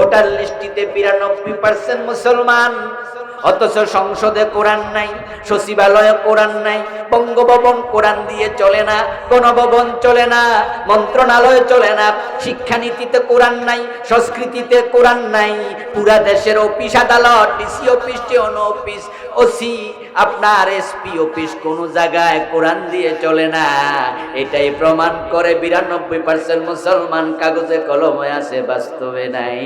Voter লিস্টিতে বিরানব্বই percent মুসলমান। অথচ সংসদে কোরআন নাই, সচিবালয়ে কোরআন নাই, বঙ্গভবন কোরআন দিয়ে চলে না, গণভবন চলে না, মন্ত্রণালয় চলে না, শিক্ষানীতিতে কোরআন নাই, সংস্কৃতিতে কোরআন নাই, পুরা দেশের অফিস আদালত, ডিসি অফিস টিওন অফিস ওসি আপনার এসপি অফিস কোন জায়গায় কোরআন দিয়ে চলে না এটাই প্রমাণ করে বিরানব্বই পার্সেন্ট মুসলমান কাগজে কলমে আছে বাস্তবে নাই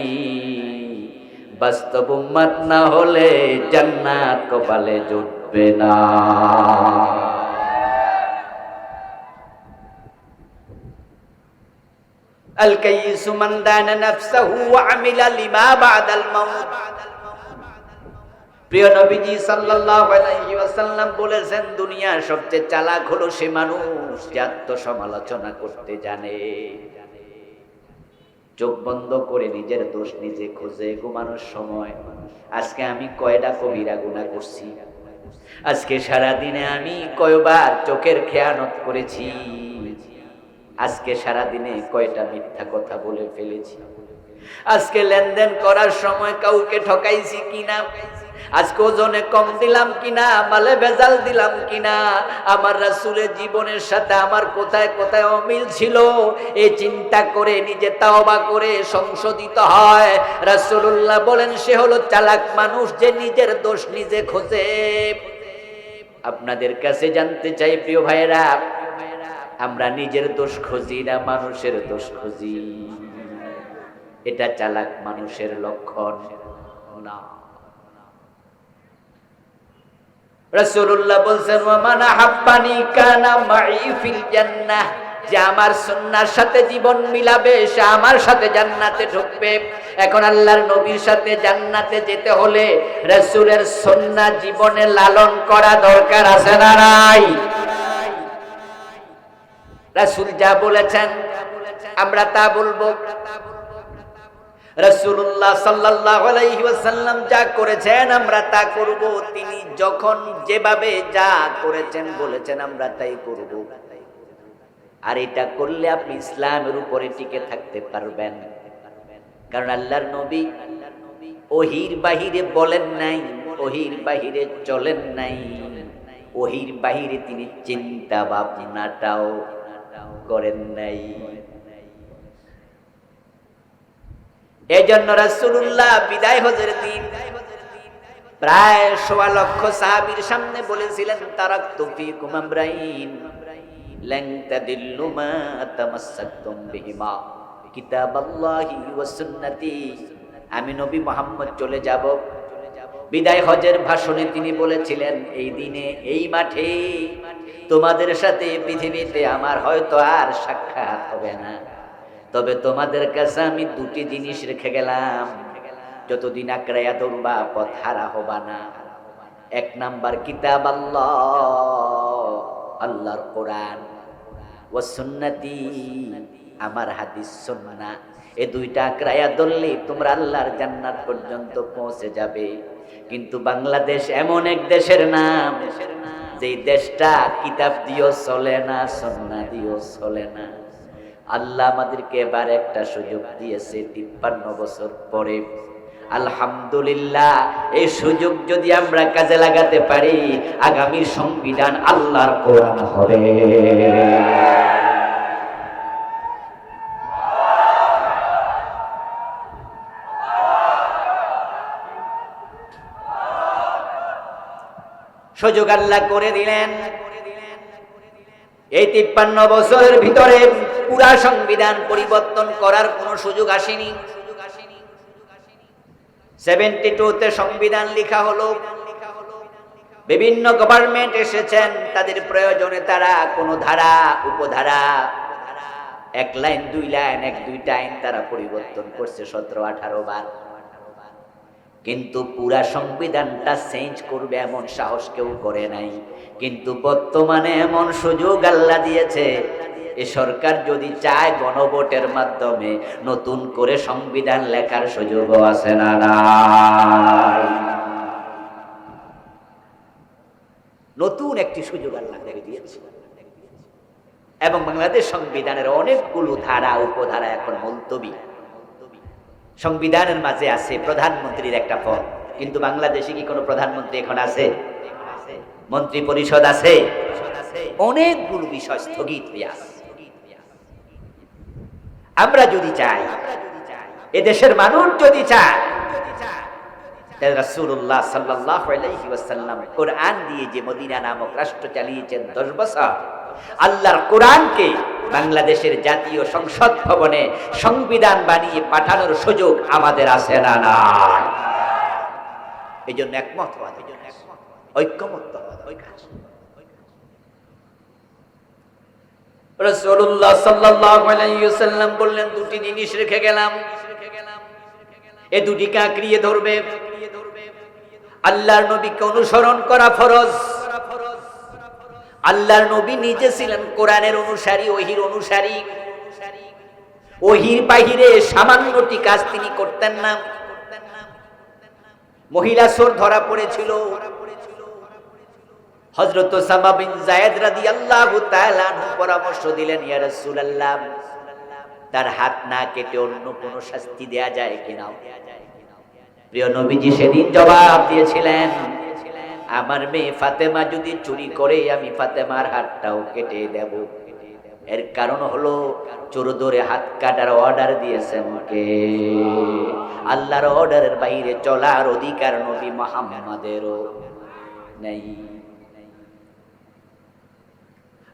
বাস্তব উম্মাত না হলে জান্নাত কপালে জুটবে না الكيس من دان نفسه وعمل لما بعد الموت প্রিয় নবীজি সাল্লাল্লাহু বলেছেন, দুনিয়ার সবচেয়ে চালাক হলো সে মানুষ যে আত্মসমালোচনা করতে জানে। চোখ বন্ধ করে নিজের দোষ নিজে খুঁজে, ঘুমানোর সময়। আজকে আমি কয়টা কবিরা গুণা করছি? আজকে সারা দিনে আমি কয়বার চোখের খেয়ানত করেছি। আজকে সারা দিনে কয়টা মিথ্যা কথা বলে ফেলেছি। আজকে লেনদেন করার সময় কাউকে ঠকাইছি কিনা? আজকে ওজনে কম দিলাম কিনা, মালে ভেজাল দিলাম কিনা, আমার রাসুলের জীবনের সাথে আমার কোথায় কোথায় অমিল ছিল এই চিন্তা করে নিজে তাওবা করে সংশোধিত হয়। রাসূলুল্লাহ বলেন, সে হলো চালাক মানুষ যে নিজের দোষ নিজে খোঁজে। আপনাদের কাছে জানতে চাই, প্রিয় ভাইয়েরা, আমরা নিজের দোষ খুঁজি না মানুষের দোষ খুঁজি? এটা চালাক মানুষের লক্ষণ না। রাসূলুল্লাহ বলছেন ওয়া মান কানা মাই ফিল জান্নাহ। যে আমার সুন্নাহর সাথে জীবন মিলাবে, সে আমার সাথে জান্নাতে ঢুকবে। এখন আল্লাহর নবীর সাথে জান্নাতে যেতে হলে রাসূলের সুন্নাহ জীবনে লালন করা দরকার আছে না নাই? রাসূল যা বলেছেন, আমরা তা বলব। রাসূলুল্লাহ সাল্লাল্লাহু আলাইহি ওয়াসাল্লাম যা করেছেন, আমরা তা করব। তিনি যখন যেভাবে যা করেছেন বলেছেন আমরা তাই করব। আর এটা করলে আপনি ইসলামের উপরে টিকে থাকতে পারবেন। কারণ আল্লাহর নবী ওহির বাহিরে বলেন নাই, ওহির বাহিরে চলেন নাই। ওহির বাহিরে তিনি চিন্তা ভাবনাটাও করেন নাই। এই জন্য রাসূলুল্লাহ বিদায় হজের দিন প্রায় সোয়া লক্ষ সাহাবীর সামনে বলেছিলেন তারাক তুফি কুমামরাইন লেন তাদিল্লু মা তামাসসাকতুম বিহিমা। কিতাবাল্লাহি ওয়া সুন্নতি। আমি নবী মোহাম্মদ চলে যাব। বিদায় হজের ভাষণে তিনি বলেছিলেন, এই দিনে, এই মাঠে তোমাদের সাথে পৃথিবীতে আমার হয়তো আর সাক্ষাৎ হবে না। তবে তোমাদের কাছে আমি দুটি জিনিস রেখে গেলাম। যতদিন আঁকড়াইয়া ধরবা, পথ হারা হবা না। এক নাম্বার কিতাব আল্লাহ। আল্লাহর কোরআন ও সুন্নতি। আমার হাদিস সুন্না এই দুইটা আঁকড়াইয়া ধরলে তোমরা আল্লাহর জান্নাত পর্যন্ত পৌঁছে যাবে। কিন্তু বাংলাদেশ এমন এক দেশের নাম যে দেশটা কিতাব দিয়েও চলে না, সন্না দিয়েও চলে না। আল্লাহ আমাদেরকে এবার একটা সুযোগ দিয়েছে তিপ্পান্ন বছর পরে। আলহামদুলিল্লাহ, এই সুযোগ যদি আমরা কাজে লাগাতে পারি আগামীর সংবিধান আল্লাহর কোরআন হবে। সুযোগ আল্লাহ করে দিলেন। এই তিপ্পান্ন বছরের ভিতরে পুরা সংবিধান পরিবর্তন করার কোন সুযোগ আসেনি। সেভেন্টি টুতে সংবিধান লেখা হলো। বিভিন্ন গভর্নমেন্ট এসেছেন, তাদের প্রয়োজনে তারা কোন ধারা, উপধারা, এক লাইন, দুই লাইন, এক দুইটা আইন তারা পরিবর্তন করছে সতেরো, আঠারো বার। কিন্তু পুরা সংবিধানটা চেঞ্জ করবে এমন সাহস কেউ করে নাই। কিন্তু বর্তমানে এমন সুযোগ আল্লাহ দিয়েছে এ সরকার যদি চায় গণভোটের মাধ্যমে নতুন করে সংবিধান লেখার সুযোগও আছে না নতুন একটি সুযোগ আল্লাহ দেখে দিয়েছে। এবং বাংলাদেশ সংবিধানের অনেকগুলো ধারা, উপধারা এখন মুলতবি। সংবিধানের মাঝে আছে প্রধানমন্ত্রীর একটা পদ। কিন্তু বাংলাদেশে কি কোনো প্রধানমন্ত্রী এখন আছে? মন্ত্রী পরিষদ আছে। অনেকগুলো বিষয় স্থগিত হয়ে আছে। আমরা যদি চাই, এদেশের মানুষ যদি চায় কোরআন দিয়ে যে মদিনা নামক রাষ্ট্র চালিয়েছেন 10 বছর, আল্লাহর কোরআনকে বাংলাদেশের জাতীয় সংসদ ভবনে সংবিধান বানিয়ে পাঠানোর সুযোগ আমাদের আছে না না এই জন্য একমত হওয়া হওয়া আলাইহি ওয়াসাল্লাম বললেন, দুটি জিনিস রেখে গেলাম। এ ধরবে? আল্লাহর নবীকে অনুসরণ করা ফরজ। আল্লাহর নবী নিজে ছিলেন কোরআনের অনুসারী, ওহির অনুসারী। ওহির বাহিরে সামান্যটি কাজ তিনি করতেন না। মহিলা সোর ধরা পড়েছিল। হযরত ওসামা বিন জায়েদ রাদিয়াল্লাহু তাআলা পরামর্শ দিলেন, ইয়া রাসূলুল্লাহ, তার হাত না কেটে অন্য কোনো শাস্তি দেয়া যায় কিনা প্রিয় নবীজি সেদিন জবাব দিয়েছিলেন, আমার মেয়ে ফাতেমা যদি চুরি করে, আমি ফাতেমার হাতটাও কেটে দেব। এর কারণ হলো, চোর ধরে হাত কাটার অর্ডার দিয়েছেন কে আল্লাহর অর্ডারের বাইরে চলার অধিকার নবী মোহাম্মদেরও নেই।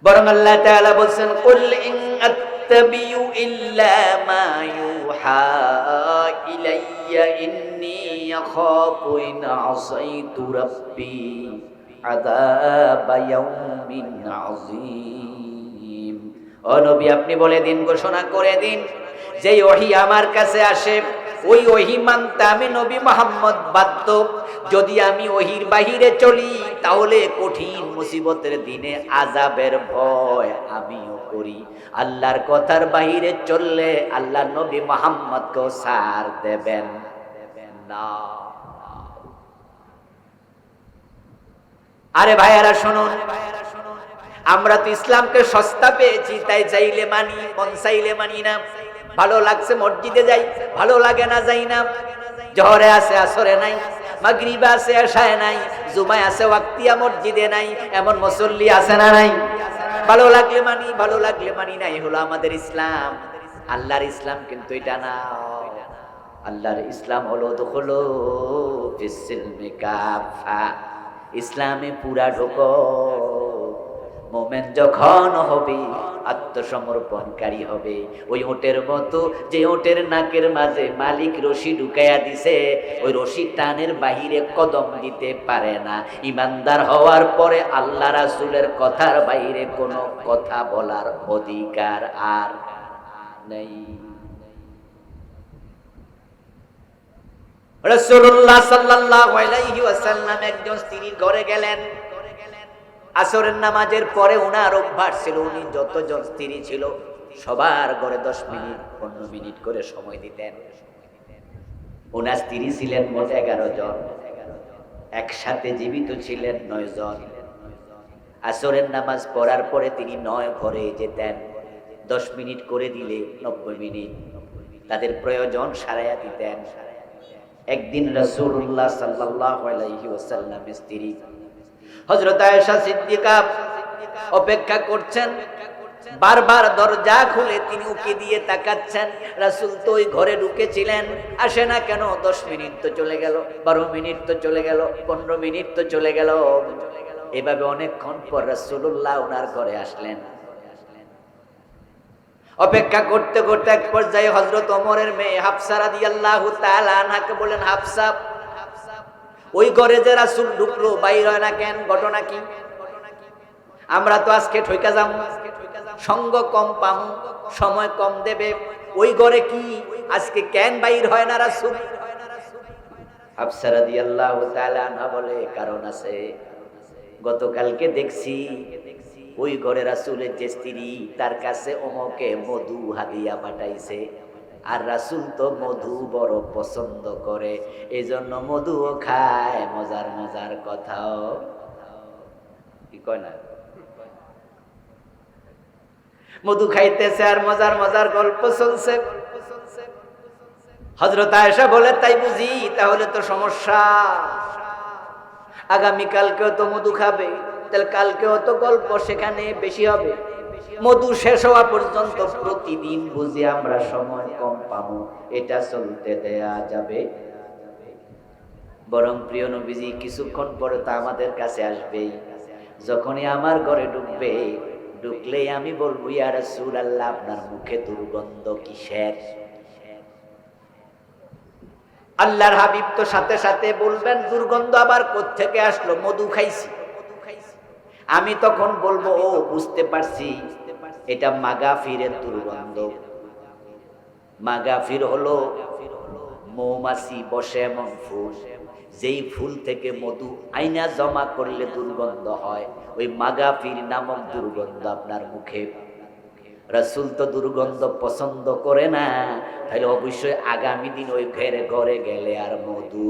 বরং আল্লাহ তাআলা বলছেন, কুল ইন আত্তাবিউ ইল্লা মা ইউহা ইলাইয়া ইন্নী আখাফু ইন আসাইতু রাব্বি আযাব ইয়াউমিন আযীম। ও নবী, আপনি বলে দিন, ঘোষণা করে দিন। যে ওহি আমার কাছে আসে ওই ওহি মানতে আমি নবী মোহাম্মদ বাধ্য। যদি আমি ওহির বাহিরে চলি, তাহলে কঠিন মুসিবতের দিনে আজাবের ভয় আমিও করি। আল্লাহর কথার বাহিরে চললে আল্লাহ নবী মোহাম্মদকেও সার দেবেন। না আরে ভাইয়ারা, শুনুন। আমরা তো ইসলামকে সস্তা পেয়েছি, তাই চাইলে মানি মন চাইলে মানি না। ভালো লাগছে, মসজিদে যাই, ভালো লাগে না, যাই না। জহরে আছে, আসরে নাই, মাগরিবে আছে, আশায় নাই, জুমায় আছে, ওয়াক্তিয়া মসজিদে নাই, এমন মুসল্লি আছে না নাই। ভালো লাগলে মানি, ভালো লাগলে মানি নাই হলো আমাদের ইসলাম। আল্লাহর ইসলাম কিন্তু এটা না। আল্লাহর ইসলাম হলো তো হলো ইসলামে পুরা ঢোকো মোমেন যখন হবে, আত্মসমর্পণকারী হবে। ওই ওটের মতো, যে ওটের নাকের মাঝে মালিক রশি ঢুকাইয়া দিছে, ওই রশি টানের বাহিরে কদম দিতে পারে না। ইমানদার হওয়ার পরে আল্লাহ রাসূলের কথার বাইরে কোনো কথা বলার অধিকার আর নেই। আলাইহি ওয়াসাল্লাম একজন স্ত্রীর ঘরে গেলেন। আসরের নামাজের পরে ওনার অভ্যাস ছিল, উনি যতজন স্ত্রী ছিল, সবার ঘরে দশ মিনিট, পনেরো মিনিট করে সময় দিতেন। ওনার স্ত্রী ছিলেন মোট এগারো জন। একসাথে জীবিত ছিলেন নয় জন। আসরের নামাজ পড়ার পরে তিনি নয় ঘরে যেতেন। দশ মিনিট করে দিলে নব্বই মিনিট। তাদের প্রয়োজন সারাইয়া দিতেন। একদিন আলাইহি ওয়াসাল্লামের স্ত্রী হযরত আয়েশা সিদ্দিকা অপেক্ষা করছেন। বারবার দরজা খুলে তিনি উকি দিয়ে তাকাচ্ছেন। রাসূল তো ওই ঘরে ঢুকেছিলেন। আসে না কেন? দশ মিনিট তো চলে গেল, বারো মিনিট তো চলে গেল, পনেরো মিনিট তো চলে গেল। এভাবে অনেকক্ষণ পর রাসুল্লাহ ওনার ঘরে আসলেন। অপেক্ষা করতে করতে এক পর্যায়ে হজরত অমরের মেয়ে হাফসা রাদিয়াল্লাহু তাআলা আনহাকে বলেন হাফসা ওই ঘরে যে রাসূল ঢুকলো, বাইর হয় না কেন? ঘটনা কি? আমরা তো আজকে ঠইকা যাম। সঙ্গ কম পামু, সময় কম দেবে। ওই ঘরে কি? আজকে কেন বাইর হয় না রাসুল? হাফসা রাদিয়াল্লাহু তাআলা আনহা বলে, কারণ আছে। গতকালকে দেখছি ওই ঘরে রাসূলের যে স্ত্রী, তার কাছে অমকে মধু হাদিয়া পাঠাইছে। আর রাসুল তো মধু বড় পছন্দ করে। এই জন্য মধুও খায়, মজার মজার কথাও। কি কয় না? মধু খাইতেছে আর মজার মজার গল্প চলছে হজরত আয়েশা বলে, তাই বুঝি, তাহলে তো সমস্যা। আগামীকালকেও তো মধু খাবে, তাহলে কালকেও তো গল্প সেখানে বেশি হবে। মধু শেষ হওয়া পর্যন্ত প্রতিদিন বুঝে আমরা সময় কম পাবো। এটা চলতে দেয়া যাবে। বরং প্রিয় নবীজি, কিছুক্ষণ পরে তো আমাদের কাছে আসবেই। যখনই আমার ঘরে ঢুকবে, ঢুকলেই আমি বলব ইয়ার সুর আল্লাহ আপনার মুখে দুর্গন্ধ কিসের? আল্লাহর হাবিব তো সাথে সাথে বলবেন, দুর্গন্ধ আবার থেকে আসলো? মধু খাইছি। আমি তখন বলব, ও, বুঝতে পারছি। এটা মাগাফিরের দুর্গন্ধ। মাগাফির হলো মৌমাছি, বসে এমন ফুল। যেই ফুল থেকে মধু আইনা জমা করলে দুর্গন্ধ হয়। ওই মাগাফির নামক দুর্গন্ধ আপনার মুখে। রাসুল তো দুর্গন্ধ পছন্দ করে না। তাহলে অবশ্যই আগামী দিন ওই ঘরে ঘরে গেলে আর মধু।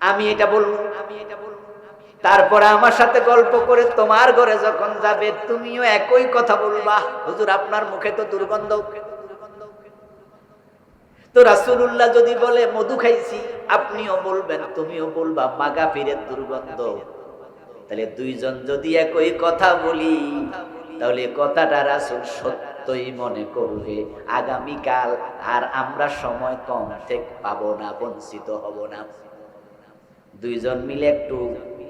আমি এটা বলব। আমি এটা বলব তারপরে আমার সাথে গল্প করে তোমার ঘরে যখন যাবে, তুমিও একই কথা বলবা। হুজুর, আপনার মুখে তো দুর্গন্ধ। তো রাসুল্লাহ যদি বলে, মধু খাইছি আপনিও বলবেন, তুমিও বলবা, মাগা ফিরের দুর্গন্ধ। তাহলে দুইজন যদি একই কথা বলি, তাহলে কথাটা রাসুল সত্যই মনে করবে, আগামীকাল আর আমরা সময় কম থেকে পাবো না, বঞ্চিত হব না। দুইজন মিলে একটু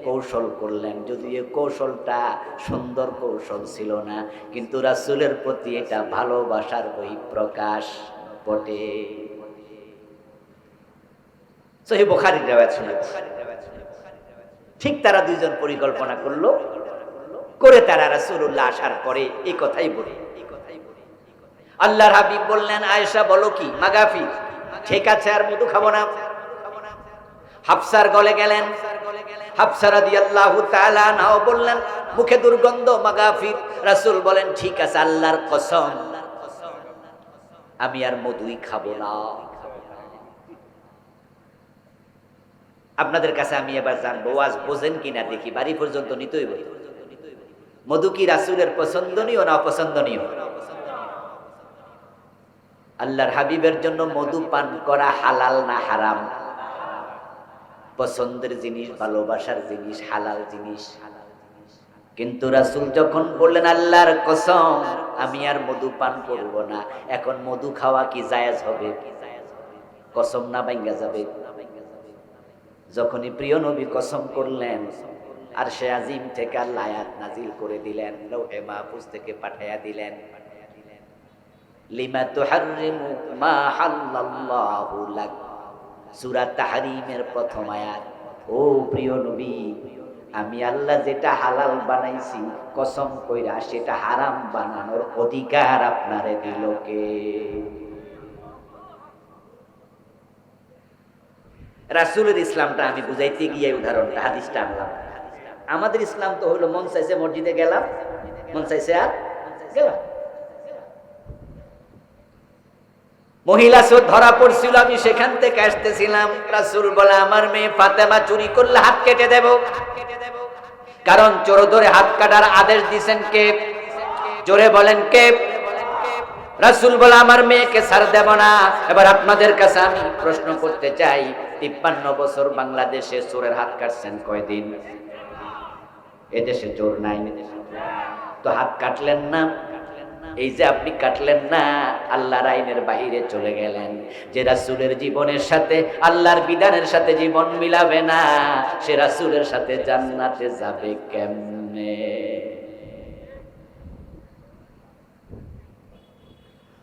কৌশল করলেন। যদি এ কৌশলটা সুন্দর কৌশল ছিল না, কিন্তু রাসুলের প্রতি এটা ভালোবাসার বই প্রকাশ বটে। সহি বোখারির রেওয়াজ ঠিক তারা দুইজন পরিকল্পনা করল, করে তারা রাসূলুল্লাহ আসার পরে এই কথাই বলে। আল্লাহর হাবিব বললেন, আয়েশা, বলো কি? মাগাফি ঠিক আছে, আর মধু খাব না। হাফসার গলে গেলেন। মুখে দুর্গন্ধ, মাগাফির। রাসূল বলেন, ঠিক আছে, আল্লাহর কসম, আমি আর মধুই না। আপনাদের কাছে আমি এবার জানব, ওয়াজ বোঝেন কিনা দেখি, বাড়ি পর্যন্ত নিতই বই মধু কি রাসুলের পছন্দনীয় না অপছন্দনীয়? আল্লাহর হাবিবের জন্য মধু পান করা হালাল না হারাম? পছন্দের জিনিস, ভালোবাসার জিনিস, হালাল জিনিস। কিন্তু রাসুল যখন বললেন, আল্লাহর কসম, আমি আর মধু পান করব না। এখন মধু খাওয়া কি জায়েজ হবে? কসম না বাইঙ্গা যাবে। যখনই প্রিয় নবী কসম করলেন, আর সে আজিম থেকে আল্লাহ নাজিল করে দিলেন লৌহে মাহফুজ থেকে পাঠাইয়া দিলেন। লিমা তুহাররিমু মা হাল্লাল্লাহু লাক। সূরা তাহরিমের প্রথম আয়াত। ও প্রিয় নবী, আমি আল্লাহ যেটা হালাল বানাইছি, কসম কইরা সেটা হারাম বানানোর অধিকার আপনারে দিল কে? রাসুলের ইসলামটা আমি বুঝাইতে গিয়ে উদাহরণটা, হাদিসটা আনলাম। আমাদের ইসলাম তো হলো মন চাইছে মসজিদে গেলাম। মন চাইছে আর গেলাম। মহিলা সো ধরা পড়ছিল, আমি সেখান থেকে আসতেছিলাম। রাসুল বলে, আমার মেয়ে ফাতেমা চুরি করলে হাত কেটে দেব। কারণ চোর ধরে হাত কাটার আদেশ দিছেন কে? জোরে বলেন কে? রাসুল বলে, আমার মেয়েকে ছাড় দেব না। এবার আপনাদের কাছে আমি প্রশ্ন করতে চাই, তিপ্পান্ন বছর বাংলাদেশে চোরের হাত কাটছেন কয়দিন? এদেশে চোর নাই। তো হাত কাটলেন না? এই যে আপনি কাটলেন না, আল্লাহর আইনের বাহিরে চলে গেলেন। যে রাসুলের জীবনের সাথে, আল্লাহর বিধানের সাথে জীবন মিলাবে না, সে রাসুলের সাথে জান্নাতে যাবে কেমনে?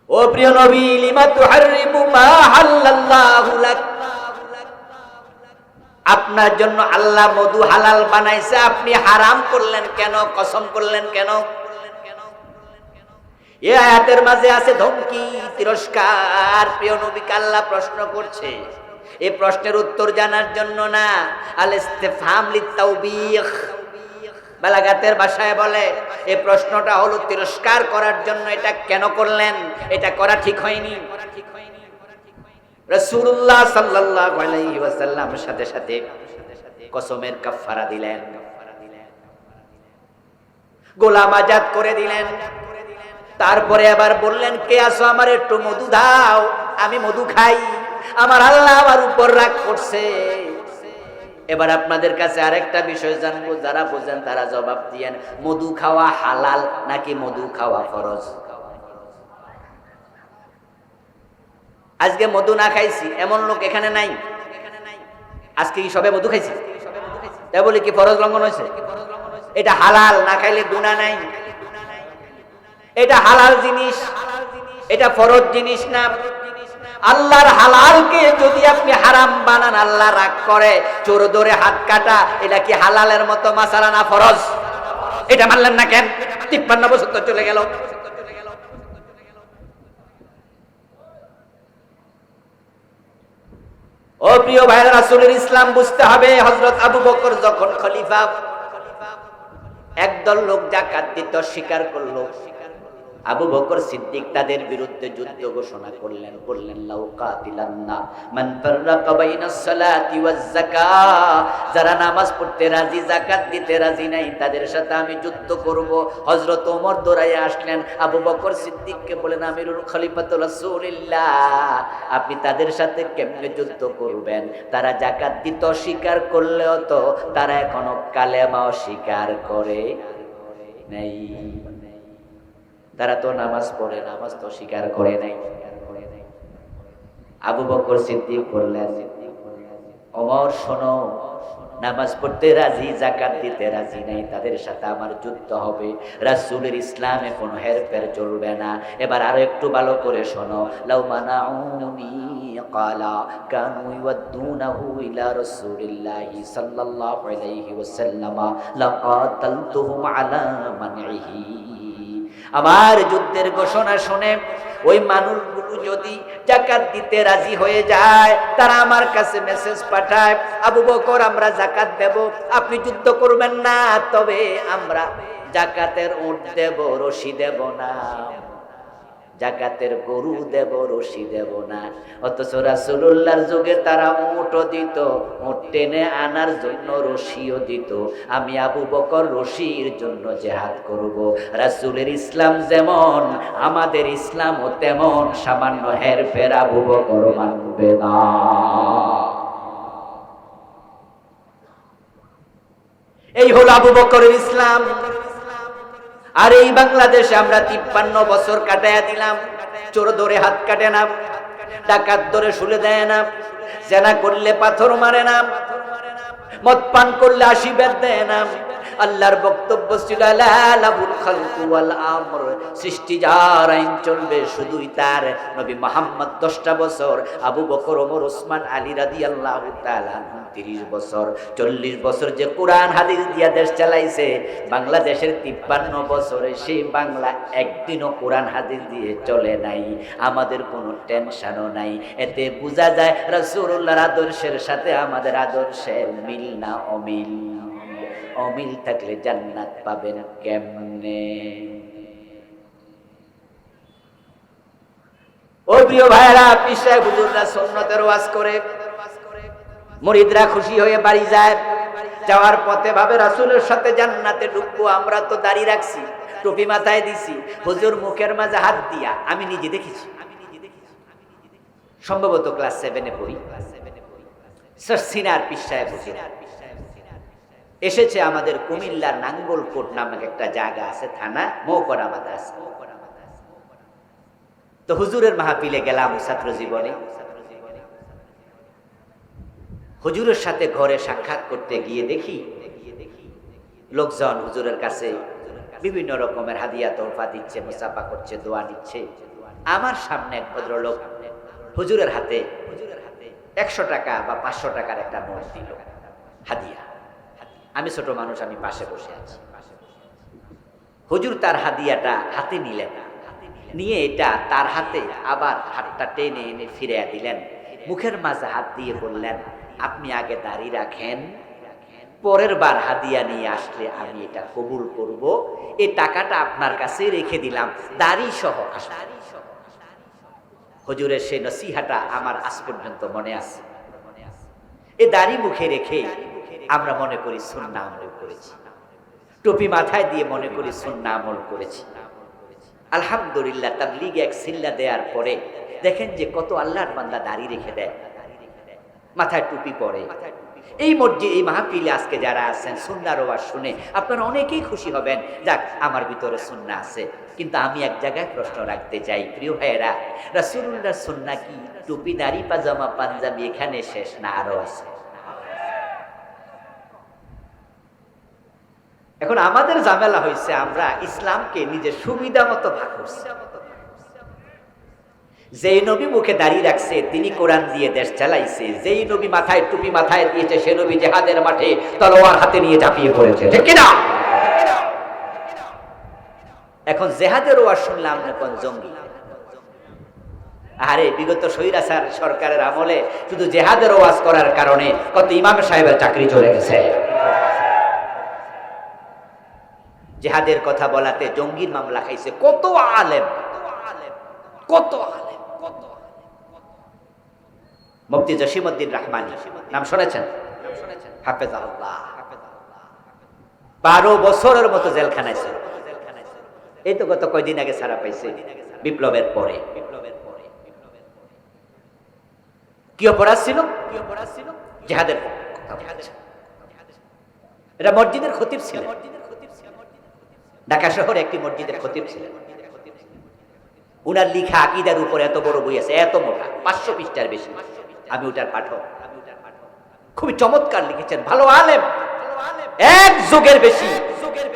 ও প্রিয় নবী, লিমা তুহাররিমু মা হাল্লাল্লাহু লাক। আপনার জন্য আল্লাহ মধু হালাল বানাইছে, আপনি হারাম করলেন কেন, কসম করলেন কেন? এ আয়াতের মাঝে আছে ধমকি, তিরস্কার। প্রিয় নবীকে আল্লাহ প্রশ্ন করছে? এই প্রশ্নের উত্তর জানার জন্য না, আল ইস্তেফাম লিতাউবিখ বালাগাতের ভাষায় বলে এই প্রশ্নটা হলো তিরস্কার করার জন্য এটা কেন করলেন? এটা করা ঠিক হয়নি। রাসূলুল্লাহ সাল্লাল্লাহু আলাইহি ওয়াসাল্লাম সাথে সাথে কসমের কাফারা দিলেন। গোলাম আজাদ করে দিলেন। তারপরে আবার বললেন, কে আসো আমার একটু মধু দাও, আমি মধু খাই। আমার আল্লাহ আমার উপর রাগ করছে। এবার আপনাদের কাছে আরেকটা বিষয় জানব, যারা বোঝেন তারা জবাব দিয়েন, মধু খাওয়া হালাল নাকি মধু খাওয়া ফরজ? আজকে মধু না খাইছি, এমন লোক এখানে নাই। আজকে কি সবে মধু খাইছি? তাই বলি কি ফরজ লঙ্ঘন হয়েছে? এটা হালাল, না খাইলে গুণা নাই। এটা হালাল জিনিস, এটা ফরজ জিনিস না। আল্লাহর হালালকে যদি আপনি হারাম বানান, আল্লাহ রাগ করে, চোর ধরে হাত কাটা, এটা কি হালালের মতো মাসালা না ফরজ? এটা মানলেন না কেন? তিপ্পান্ন বছর তো চলে গেল। ও প্রিয় ভাইয়ের, রাসূলের ইসলাম বুঝতে হবে হজরত আবু বকর যখন খলিফা, একদল লোক জাকাত দিত, স্বীকার করল। আবু বকর সিদ্দিক তাদের বিরুদ্ধে যুদ্ধ ঘোষণা করলেন, বললেন, লাউ কাতিলান্না মান ফাররাকা বাইনাস সালাতি ওয়াজ যাকাত যারা নামাজ পড়তে রাজি, যাকাত দিতে রাজি নাই, তাদের সাথে আমি যুদ্ধ করব। হযরত ওমর দৌড়াইয়া আসলেন। আবু বকর সিদ্দিককে বলেন আমিরুল খলিফাতুল রাসূলুল্লাহ, আপনি তাদের সাথে কেমনে যুদ্ধ করবেন? তারা যাকাত দিতে, অস্বীকার করলেও তো তারা এখনও কালেমা অস্বীকার করে নাই। তারা তো নামাজ পড়ে, নামাজ তো স্বীকার করে নাই। আবু বকর সিদ্দিক বললেন, অমর শোনো, নামাজ পড়তে রাজি জাকাত দিতে রাজি নাই, তাদের সাথে আমার যুদ্ধ হবে। রাসূলের ইসলামে কোনো হেরফের চলবে না। এবার আরও একটু ভালো করে শোনো, লাউ মানাউনি ক্বালা কানু ইওয়াদুনাহু ইলা রাসূলিল্লাহি সাল্লাল্লাহু আলাইহি লাকাতালতুহুম আলা মানইহি আমার যুদ্ধের ঘোষণা শুনে, ওই মানুষগুলো যদি জাকাত দিতে রাজি হয়ে যায়, তারা আমার কাছে মেসেজ পাঠায়, আবু বকর, আমরা জাকাত দেব, আপনি যুদ্ধ করবেন না, তবে আমরা জাকাতের উঠ দেব, রশি দেব না। জাকাতের গরু দেব, রশি দেব না। অথচ রাসূলুল্লাহর যুগে তারা উটও দিত উট টেনে আনার জন্য রশিও দিত। আমি আবু বকর রশির জন্য জেহাদ করব। রাসূলের ইসলাম যেমন, আমাদের ইসলামও তেমন। সামান্য হেরফের আবু বকর মানবে না। এই হলো আবু বকরের ইসলাম। আর এই বাংলাদেশে আমরা তিপ্পান্ন বছর কাটাইয়া দিলাম। চোর ধরে হাত কাটে না, ডাকাত ধরে শুলে দেয় না, জেনা করলে পাথর মারে না, মদ পান করলে আশীর্বাদ দেয় না। আল্লাহর বক্তব্য ছিল সৃষ্টি যার আইন চলবে শুধুই তার। নবী মোহাম্মদ দশটা বছর, আবু বকর, ওমর, ওসমান, আলী রাদিয়াল্লাহু তাআলা তিরিশ বছর। চল্লিশ বছর যে কোরআন, হাদিস দিয়া দেশ চালাইছে, বাংলাদেশের তিপ্পান্ন বছরে সেই বাংলা একদিনও কোরআন, হাদিস দিয়ে চলে নাই। আমাদের কোনো টেনশনও নাই। এতে বোঝা যায়, রাসূলুল্লাহর আদর্শের সাথে আমাদের আদর্শের মিল না অমিল। অমিল থাকলে জান্নাত পাবেন কেমনে? ও প্রিয় ভাইরা পিসায় হুজুররা সুন্নতের ওয়াজ করে। মুরিদরা খুশি হয়ে বাড়ি যায়। যাওয়ার পথে ভাবে, রাসূলের সাথে জান্নাতে ঢুকবো, আমরা তো দাঁড়িয়ে রাখছি, টুপি মাথায় দিছি, হুজুর মুখের মাঝে হাত দিয়া, আমি নিজে দেখেছি। সম্ভবত ক্লাস সেভেনে পড়ি। স্যার, সিনার পিসায় হুজুর। এসেছে আমাদের কুমিল্লার নাঙ্গলকোট নামক একটা জায়গা আছে, থানা মৌকরা মাদ্রাসা। তো হুজুরের মাহফিলে গেলাম ছাত্র জীবনে। হুজুরের সাথে ঘরে সাক্ষাৎ করতে গিয়ে দেখি, লোকজন হুজুরের কাছে বিভিন্ন রকমের হাদিয়া তোহফা দিচ্ছে, মুসাফা করছে, দোয়া নিচ্ছে। আমার সামনে এক ভদ্রলোক হুজুরের হাতে একশো টাকা বা পাঁচশো টাকার একটা নোট দিল, হাদিয়া। আমি ছোট মানুষ, আমি পাশে বসে আছি। হুজুর তার হাদিয়াটা হাতে নিলেন। নিয়ে এটা তার হাতে আবার হাতটা টেনে এনে ফিরে দিলেন। মুখের মাঝে হাত দিয়ে বললেন, আপনি আগে দাড়ি রাখেন, পরের বার হাদিয়া নিয়ে আসলে আমি এটা কবুল করব। এই টাকাটা আপনার কাছে রেখে দিলাম, দাড়ি সহ হজুরের সেই নসিহাটা আমার আজ পর্যন্ত মনে আছে। এ দাড়ি মুখে রেখে আমরা মনে করি সুন্না আমল করেছি। টুপি মাথায় দিয়ে মনে করি সুন্না আমল করেছি। আলহামদুলিল্লাহ তার লিগে এক সিল্লা দেওয়ার পরে দেখেন যে কত আল্লাহর বান্দা দাঁড়িয়ে রেখে দেয়। মাথায় টুপি পরে। এই মসজিদ, এই মাহফিলে আজকে যারা আছেন, সুন্নার ওয়াজ শুনে আপনারা অনেকেই খুশি হবেন। যাক, আমার ভিতরে সুন্না আছে, কিন্তু আমি এক জায়গায় প্রশ্ন রাখতে চাই, প্রিয় ভাইয়েরা রাসূলুল্লাহ সুন্না কি? টুপি, দাড়ি, পাজামা, পাঞ্জাবি এখানে শেষ না আরও আছে? এখন আমাদের ঝামেলা হয়েছে আমরা ইসলামকে নিজের সুবিধা মতো ভাগ করছি। যেই নবী মুখে দাঁড়িয়ে রাখছে, তিনি কোরআন দিয়ে দেশ চালাইছে। যেই নবী মাথায় টুপি মাথায় দিয়েছে, সে নবী জেহাদের মাঠে তলোয়ার হাতে নিয়ে ঝাঁপিয়ে পড়েছে। ঠিক কিনা? এখন জেহাদের ওয়াজ শুনলাম এখন জঙ্গি? আরে, বিগত সৈরাসার সরকারের আমলে শুধু জেহাদের ওয়াজ করার কারণে কত ইমাম সাহেবের চাকরি চলে গেছে। জেহাদের কথা বলাতে জঙ্গির মামলা খাইছে। কত আলেম কত আলেম, কত মুফতি জসিমউদ্দিন রহমানি, নাম শুনেছেন? হাফেজ বারো বছরের মতো জেলখানায় ছিল। এই তো গত কয়দিন আগে ছাড়া পাইছে, বিপ্লবের পরে। কি অপরাধ ছিল? কি অপরাধ ছিল জেহাদের এটা মসজিদের খতিব ছিলেন। ঢাকা শহরে একটি মসজিদের খতিব ছিলেন। উনার লিখা আকিদার উপর এত বড় বই আছে, এত মোটা, পাঁচশো পৃষ্ঠার বেশি। আমি ওটার পাঠক। খুবই চমৎকার লিখেছেন, ভালো আলেম। এক যুগের বেশি।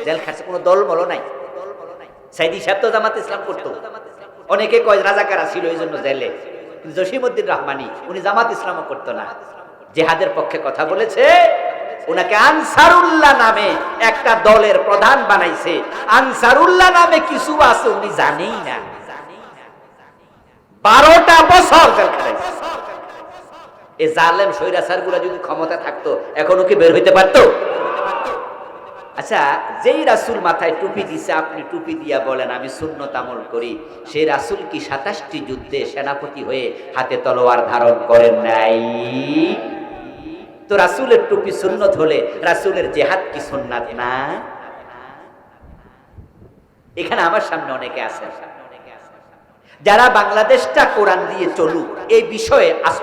জেল খাটছে কোনো দল মল নাই। সাইদি সাহেব তো জামাত ইসলাম করতো। অনেকে কয় রাজাকারা ছিল এই জন্য জেলে। কিন্তু জসিমউদ্দিন রহমানি, উনি জামাত ইসলামও করতো না। জেহাদের পক্ষে কথা বলেছে। ওনাকে আনসারুল্লাহ নামে একটা দলের প্রধান বানাইছে। আনসারুল্লাহ নামে কিছু আছে, উনি জানেই না। বারোটা বছর এই জালেমগুলা যদি ক্ষমতা থাকতো, এখনও কি বের হইতে পারতো? আচ্ছা যেই রাসুল মাথায় টুপি দিছে, আপনি টুপি দিয়া বলেন, আমি শূন্যত আমল করি। সেই রাসুল কি সাতাশটি যুদ্ধে সেনাপতি হয়ে হাতে তলোয়ার ধারণ করেন নাই? তো রাসুলের টুপি শূন্য হলে রাসুলের জেহাদ কি সুন্নাত? না। এখানে আমার সামনে অনেকে আছে। যারা বাংলাদেশটা কোরআন দিয়ে চলুক, এই বিষয়ে আজ